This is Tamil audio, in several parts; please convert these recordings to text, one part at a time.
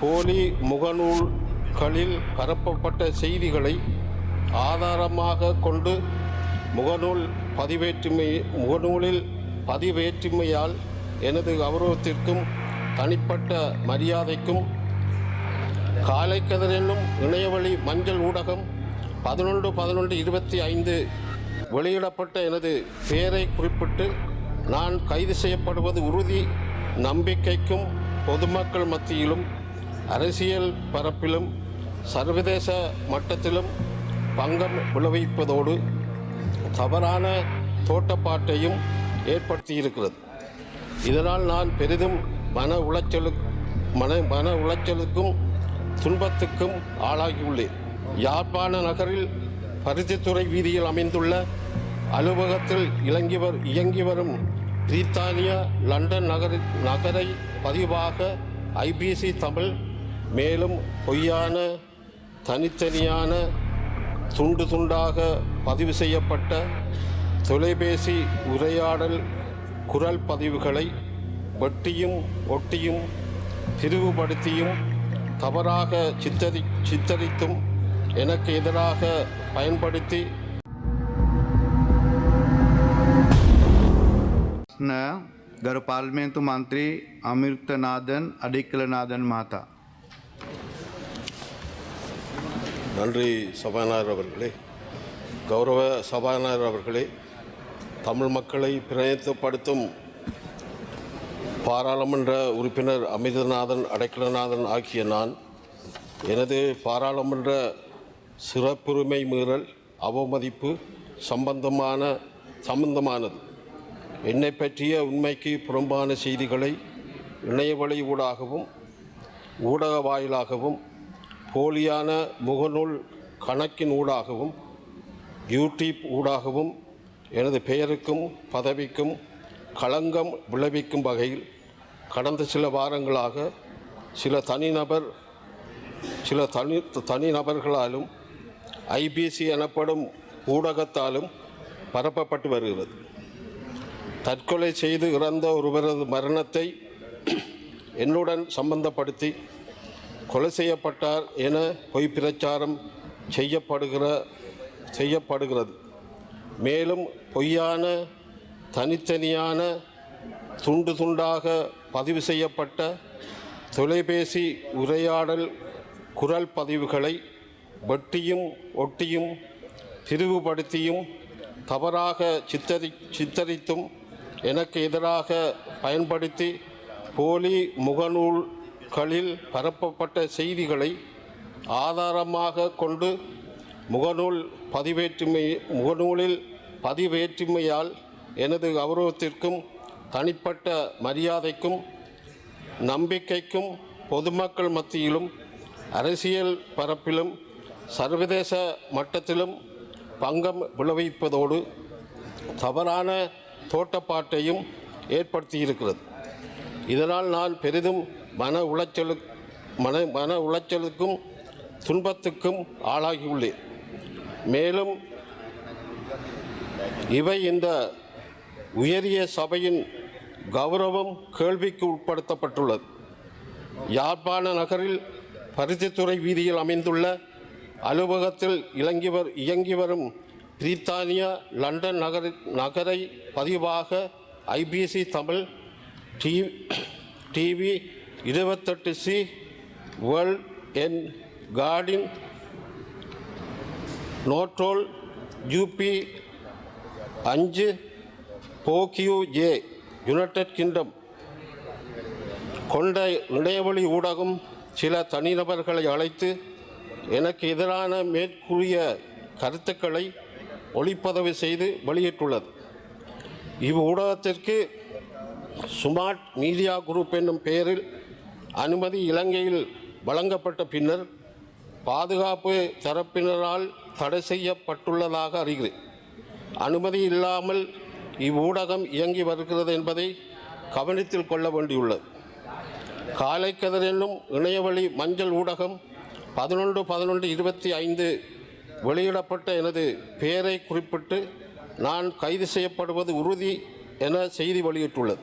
போலி முகநூல்களில் பரப்பப்பட்ட செய்திகளை ஆதாரமாக கொண்டு முகநூல் பதிவேற்றுமை முகநூலில் பதிவேற்றுமையால் எனது கௌரவத்திற்கும் தனிப்பட்ட மரியாதைக்கும் காலைக்கதிர் என்னும் இணையவழி மஞ்சள் ஊடகம் பதினொன்று பதினொன்று இருபத்தி ஐந்து வெளியிடப்பட்ட எனது பெயரை குறிப்பிட்டு நான் கைது செய்யப்படுவது உறுதி நம்பிக்கைக்கும் பொதுமக்கள் மத்தியிலும் அரசியல் பரப்பிலும் சர்வதேச மட்டத்திலும் பங்கம் விளைவிப்பதோடு தவறான தோட்டப்பாட்டையும் ஏற்படுத்தியிருக்கிறது. இதனால் நான் பெரிதும் மன உளைச்சலு மன மன உளைச்சலுக்கும் துன்பத்துக்கும் ஆளாகியுள்ளேன். யாழ்ப்பாண நகரில் பருத்தித்துறை வீதியில் அமைந்துள்ள அலுவலகத்தில் இலங்கி வர் இயங்கி வரும் பிரித்தானியா லண்டன் நகரில் நகரை பதிவாக ஐபிசி தமிழ் மேலும் பொய்யான தனித்தனியான துண்டு துண்டாக பதிவு செய்யப்பட்ட தொலைபேசி உரையாடல் குரல் பதிவுகளை வெட்டியும் ஒட்டியும் பிரிவுபடுத்தியும் தவறாக சித்தரி சித்தரித்தும் எனக்கு எதிராக பயன்படுத்தி கருபால்மேந்து में அமிர்தநாதன் அடிக்கலநாதன் மாதா நன்றி சபாநாயகர் அவர்களே. கௌரவ சபாநாயகர் அவர்களே தமிழ் மக்களை பிரயத்தப்படுத்தும் பாராளுமன்ற உறுப்பினர் அமிர்தநாதன் அடைக்கலநாதன் ஆகிய நான் எனது பாராளுமன்ற சிறப்புரிமை மீறல் அவமதிப்பு சம்பந்தமான சம்பந்தமானது. என்னை பற்றிய உண்மைக்கு புறம்பான செய்திகளை இணையவழி ஊடாகவும் ஊடக வாயிலாகவும் போலியான முகநூல் கணக்கின் ஊடாகவும் யூடியூப் ஊடாகவும் எனது பெயருக்கும் பதவிக்கும் களங்கம் விளைவிக்கும் வகையில் கடந்த சில வாரங்களாக சில தனிநபர் சில தனி தனிநபர்களாலும் ஐபிசி எனப்படும் ஊடகத்தாலும் பரப்பப்பட்டு வருகிறது. தற்கொலை செய்து இறந்த ஒருவரது மரணத்தை என்னுடன் சம்பந்தப்படுத்தி கொலை செய்யப்பட்டார் என பொய் பிரச்சாரம் செய்யப்படுகிற செய்யப்படுகிறது. மேலும் பொய்யான தனித்தனியான துண்டு துண்டாக பதிவு செய்யப்பட்ட தொலைபேசி உரையாடல் குரல் பதிவுகளை வெட்டியும் ஒட்டியும் திரிவுபடுத்தியும் தவறாக சித்தரி சித்தரித்தும் எனக்கு எதிராக பயன்படுத்தி போலி முகநூல் நாட்களில் பரப்பப்பட்ட செய்திகளை ஆதாரமாக கொண்டு முகநூல் பதிவேற்றுமை முகநூலில் பதிவேற்றுமையால் எனது கௌரவத்திற்கும் தனிப்பட்ட மரியாதைக்கும் நம்பிக்கைக்கும் பொதுமக்கள் மத்தியிலும் அரசியல் பரப்பிலும் சர்வதேச மட்டத்திலும் பங்கம் விளைவிப்பதோடு தவறான தோட்டப்பாட்டையும் ஏற்படுத்தியிருக்கிறது. இதனால் நான் பெரிதும் மன உளைச்சலு மன மன உளைச்சலுக்கும் துன்பத்துக்கும் ஆளாகியுள்ளேன். மேலும் இவை இந்த உயரிய சபையின் கௌரவம் கேள்விக்கு உட்படுத்தப்பட்டுள்ளது. யாழ்ப்பாண நகரில் பருத்தித்துறை வீதியில் அமைந்துள்ள அலுவலகத்தில் இலங்கி வர் இயங்கி வரும் பிரித்தானியா லண்டன் நகரி நகரை பதிவாக ஐபிசி தமிழ் டி டிவி இருபத்தெட்டு சி வேர்ல்ட் என் கார்டின் நோட்ரோல் யூபி அஞ்சு போக்கியூ ஜே யுனைடெட் கிங்டம். கொண்ட இணையவழி ஊடகம் சில தனிநபர்களை அழைத்து எனக்கு எதிரான மேற்கூறிய கருத்துக்களை ஒளிப்பதிவு செய்து வெளியிட்டுள்ளது. இவ் ஊடகத்திற்கு ஸ்மார்ட் மீடியா குரூப் என்னும் பெயரில் அனுமதி இலங்கையில் வழங்கப்பட்ட பின்னர் பாதுகாப்பு தரப்பினரால் தடை செய்யப்பட்டுள்ளதாக அறிகிறேன். அனுமதி இல்லாமல் இவ்வூடகம் இயங்கி வருகிறது என்பதை கவனத்தில் கொள்ள வேண்டியுள்ளது. காலைக்கதிர் என்னும் இணையவழி மஞ்சள் ஊடகம் பதினொன்று பதினொன்று இருபத்தி ஐந்து வெளியிடப்பட்ட எனது பெயரை குறிப்பிட்டு நான் கைது செய்யப்படுவது உறுதி என செய்தி வெளியிட்டுள்ளது.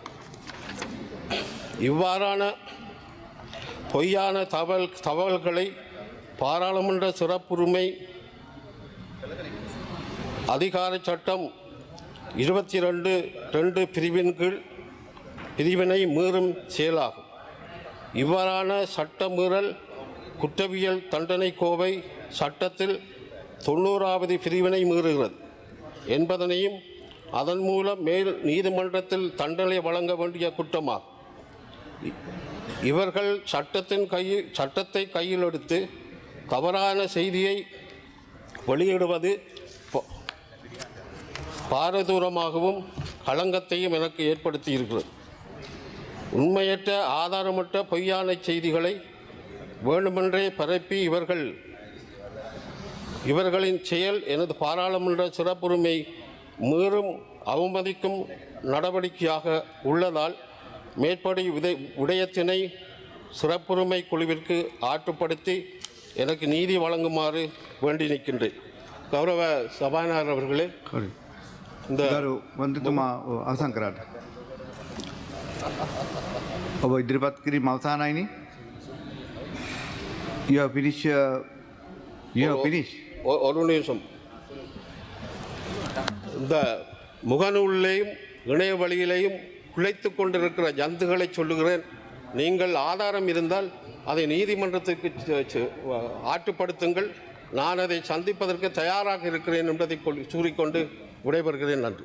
இவ்வாறான பொய்யான தகவல் தகவல்களை பாராளுமன்ற சிறப்புரிமை அதிகார சட்டம் இருபத்தி ரெண்டு ரெண்டு பிரிவின் கீழ் பிரிவினை மீறும் செயலாகும். இவ்வாறான சட்ட மீறல் குற்றவியல் தண்டனை கோவை சட்டத்தில் தொண்ணூறாவது பிரிவினை மீறுகிறது. என்பதனையும் அதன் மூலம் மேல் நீதிமன்றத்தில் தண்டனை வழங்க வேண்டிய குற்றமாகும். இவர்கள் சட்டத்தின் கையில் சட்டத்தை கையில் எடுத்து தவறான செய்தியை வெளியிடுவது பாரதூரமாகவும் களங்கத்தையும் எனக்கு ஏற்படுத்தி இருக்கிறது உண்மையற்ற ஆதாரமற்ற பொய்யான செய்திகளை வேண்டுமென்றே பரப்பி இவர்கள் இவர்களின் செயல் எனது பாராளுமன்ற சிறப்புரிமை மீறும் அவமதிக்கும் நடவடிக்கையாக உள்ளதால் மேற்படி உதை உடையத்தினை சிறப்புரிமை குழுவிற்கு ஆற்றுப்படுத்தி எனக்கு நீதி வழங்குமாறு வேண்டி நிற்கின்றேன். கௌரவ சபாநாயகர் அவர்களே இந்த ವಂದಿತುಮಾ ಅವಸಾಂಕರಾಟ अब इद्रिपत किरी मावसान आईनी you have finish you have ஒ- ஒரு நிமிஷம். இந்த முகநூலிலேயும் இணைய வழியிலேயும் குலைத்து கொண்டிருக்கிற ஜந்துகளை சொல்லுகிறேன். நீங்கள் ஆதாரம் இருந்தால் அதை நீதிமன்றத்துக்கு ஆட்டுப்படுத்துங்கள் நான் அதை சந்திப்பதற்கு தயாராக இருக்கிறேன் என்பதை கொள்- கூறிக்கொண்டு விடைபெறுகிறேன். நன்றி.